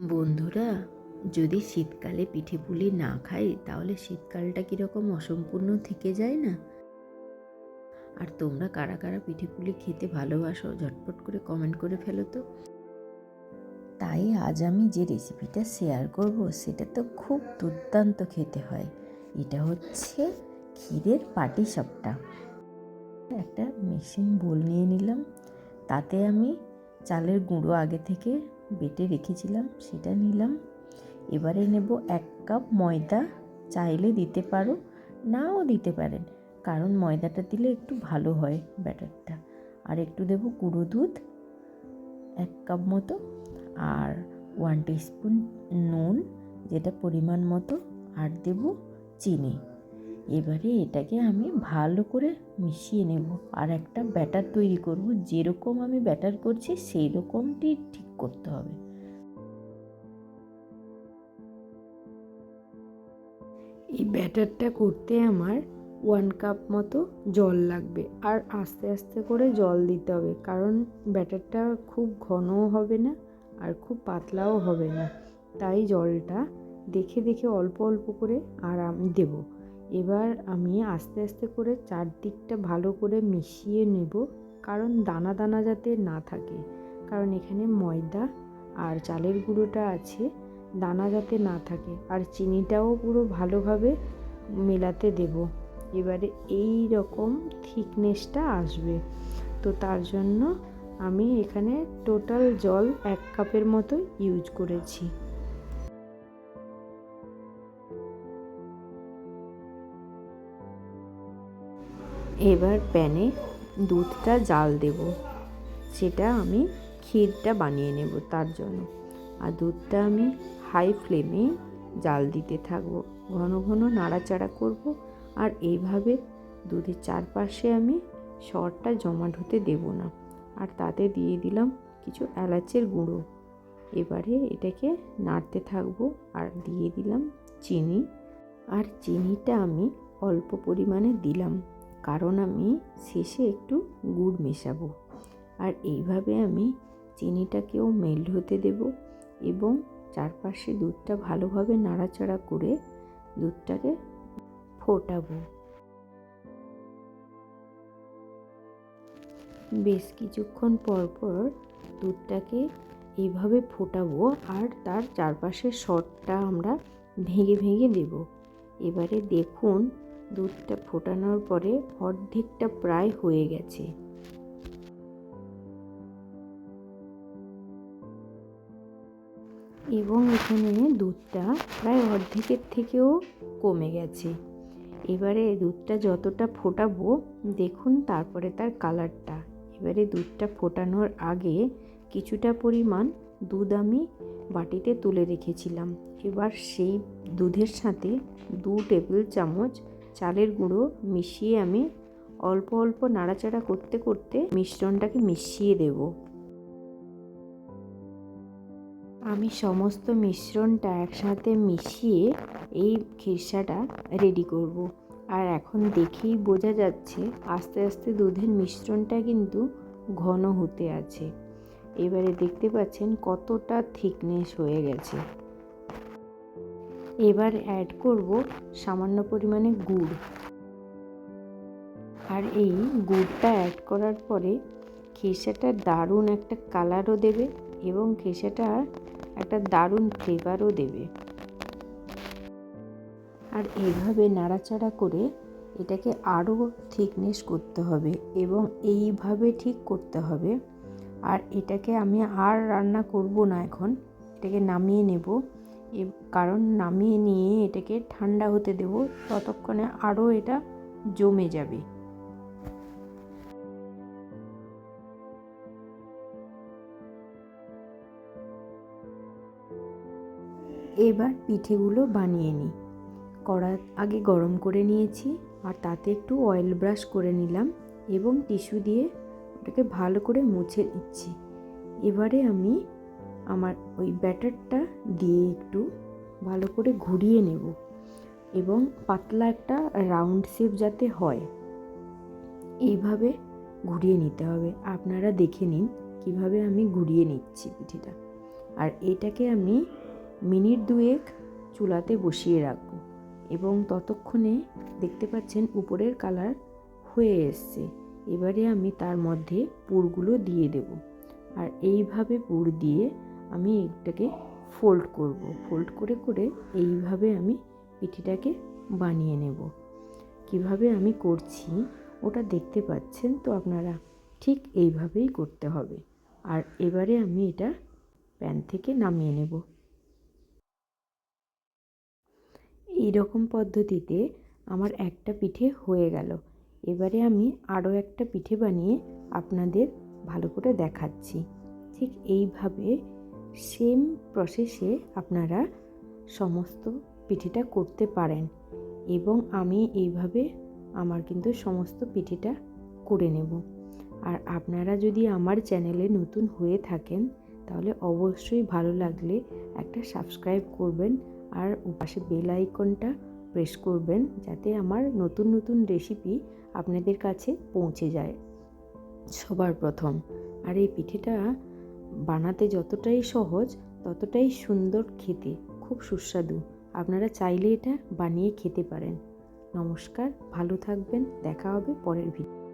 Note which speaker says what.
Speaker 1: বন্ধুরা, যদি শীতকালে পিঠে পুলি না খাই, তাহলে শীতকালটা কীরকম অসম্পূর্ণ থেকে যায় না? আর তোমরা কারা কারা পিঠে পুলি খেতে ভালোবাসো, ঝটপট করে কমেন্ট করে ফেলো তো। তাই আজ আমি যে রেসিপিটা শেয়ার করব, সেটা তো খুব দুর্দান্ত খেতে হয়। এটা হচ্ছে ক্ষীরের পাটি সাপটা। একটা মেশিন বোল নিয়ে নিলাম। তাতে আমি চালের গুঁড়ো আগে থেকে বেটে রেখেছিলাম, সেটা নিলাম। এবারে নেব এক কাপ ময়দা, চাইলে দিতে পারো, নাও দিতে পারেন, কারণ ময়দাটা দিলে একটু ভালো হয় ব্যাটারটা। আর একটু দেব গুঁড়ো দুধ, এক কাপ মতো, আর ওয়ান টিস্পুন নুন, যেটা পরিমাণ মতো, আর দেব চিনি। এবারে এটাকে আমি ভালো করে মিশিয়ে নেব। আর একটা ব্যাটার তৈরি করব। যেরকম আমি ব্যাটার করছি সেই রকমটি ঠিক করতে হবে।
Speaker 2: এই ব্যাটারটা করতে আমার ওয়ান কাপ মতো জল লাগবে। আর আস্তে আস্তে করে জল দিতে হবে। কারণ ব্যাটারটা খুব ঘনও হবে না আর খুব পাতলাও হবে না। তাই জলটা দেখে দেখে অল্প অল্প করে আর আমি দেবো। এবার আমি আস্তে আস্তে করে চারদিকটা ভালো করে মিশিয়ে নেব, কারণ দানা দানা যাতে না থাকে। কারণ এখানে ময়দা আর চালের গুঁড়োটা আছে, দানা যাতে না থাকে। আর চিনিটাও পুরো ভালোভাবে মেলাতে দেব। এবারে এই রকম থিকনেসটা আসবে। তো তার জন্য আমি এখানে টোটাল জল এক কাপের মতো ইউজ করেছি।
Speaker 1: এবার প্যানে দুধটা জাল দেব। সেটা আমি ক্ষীরটা বানিয়ে নেব তার জন্য। আর দুধটা আমি হাই ফ্লেমে জাল দিতে থাকব। ঘন ঘন নাড়াচাড়া করব আর এইভাবে দুধের চারপাশে আমি সরটা জমাট হতে দেব না। আর তাতে দিয়ে দিলাম কিছু এলাচের গুঁড়ো। এবারে এটাকে নাড়তে থাকব আর দিয়ে দিলাম চিনি। আর চিনিটা আমি অল্প পরিমাণে দিলাম। কারণ আমি শেষে একটু গুড় মেশাবো। আর এইভাবে আমি চিনিটাকেও মেল্ট হতে দেব এবং চারপাশে দুধটা ভালোভাবে নাড়াচাড়া করে দুধটাকে ফোটাবো। বেশ কিছুক্ষণ পর পর দুধটাকে এইভাবে ফোটাবো আর তার চারপাশের শটটা আমরা ভেঙে ভেঙে দেব। এবারে দেখুন দুধটা ফোটানোর পরে অর্ধেকটা প্রায় হয়ে গেছে। এবং এখানে দুধটা প্রায় অর্ধেকের থেকেও কমে গেছে। এবারে দুধটা যতটা ফোটাবো, দেখুন তারপরে তার কালারটা। এবারে দুধটা ফোটানোর আগে কিছুটা পরিমাণ দুধ আমি বাটিতে তুলে রেখেছিলাম। এবার সেই দুধের সাথে দু টেবিল চামচ চালের গুঁড়ো মিশিয়ে আমি অল্প অল্প নাড়াচাড়া করতে করতে মিশ্রণটাকে মিশিয়ে দেব। আমি সমস্ত মিশ্রণটা একসাথে মিশিয়ে এই খিরসাটা রেডি করব। আর এখন দেখেই বোঝা যাচ্ছে আস্তে আস্তে দুধের মিশ্রণটা কিন্তু ঘন হতে আছে। এবারে দেখতে পাচ্ছেন কতটা থিকনেস হয়ে গেছে। এবার অ্যাড করব সামান্য পরিমাণে গুড়। আর এই গুড়টা অ্যাড করার পরে খেসাটা দারুণ একটা কালারও দেবে এবং খেসাটা একটা দারুণ ফ্লেভারও দেবে। আর এইভাবে নাড়াচাড়া করে এটাকে আরও থিকনেস করতে হবে এবং এইভাবে ঠিক করতে হবে। আর এটাকে আমি আর রান্না করব না এখন, এটাকে নামিয়ে নেব। কারণ নামিয়ে নিয়ে এটাকে ঠান্ডা হতে দেব, ততক্ষণে আরও এটা জমে যাবে। এবার পিঠেগুলো বানিয়ে নিই। কড়া আগে গরম করে নিয়েছি, আর তাতে একটু অয়েল ব্রাশ করে নিলাম এবং টিস্যু দিয়ে ওটাকে ভালো করে মুছে নিচ্ছি। এবারে আমি আমার ওই ব্যাটারটা দিয়ে একটু ভালো করে ঘুরিয়ে নেব এবং পাতলা একটা রাউন্ড শেপ যাতে হয়, এইভাবে ঘুরিয়ে নিতে হবে। আপনারা দেখে নিন কীভাবে আমি ঘুরিয়ে নিচ্ছি পিঠেটা।
Speaker 2: আর এটাকে আমি মিনিট দুয়েক চুলাতে বসিয়ে রাখব এবং ততক্ষণে দেখতে পাচ্ছেন উপরের কালার হয়ে এসছে। এবারে আমি তার মধ্যে পুরগুলো দিয়ে দেব। আর এইভাবে পুর দিয়ে আমি এটাকে ফোল্ড করব। ফোল্ড করে করে এইভাবে আমি পিঠিটাকে বানিয়ে নেব। কীভাবে আমি করছি ওটা দেখতে পাচ্ছেন? তো আপনারা ঠিক এইভাবেই করতে হবে। আর এবারে আমি এটা প্যান থেকে নামিয়ে নেব। এই রকম পদ্ধতিতে আমার একটা পিঠে হয়ে গেল। এবারে আমি আরও একটা পিঠে বানিয়ে আপনাদের ভালো করে দেখাচ্ছি। ঠিক এইভাবে সেম প্রসেসে আপনারা সমস্ত পিঠেটা করতে পারেন এবং আমি এইভাবে আমার কিন্তু সমস্ত পিঠেটা করে নেব। আর আপনারা যদি আমার চ্যানেলে নতুন হয়ে থাকেন, তাহলে অবশ্যই ভালো লাগলে একটা সাবস্ক্রাইব করবেন আর পাশে বেল আইকনটা প্রেস করবেন যাতে আমার নতুন নতুন রেসিপি আপনাদের কাছে পৌঁছে যায়। সবার প্রথম। আর এই পিঠেটা বানাতে যতটাই সহজ, ততটাই সুন্দর খেতে। খুব সুস্বাদু। আপনারা চাইলে এটা বানিয়ে খেতে পারেন। নমস্কার, ভালো থাকবেন। দেখা হবে পরের ভিডিও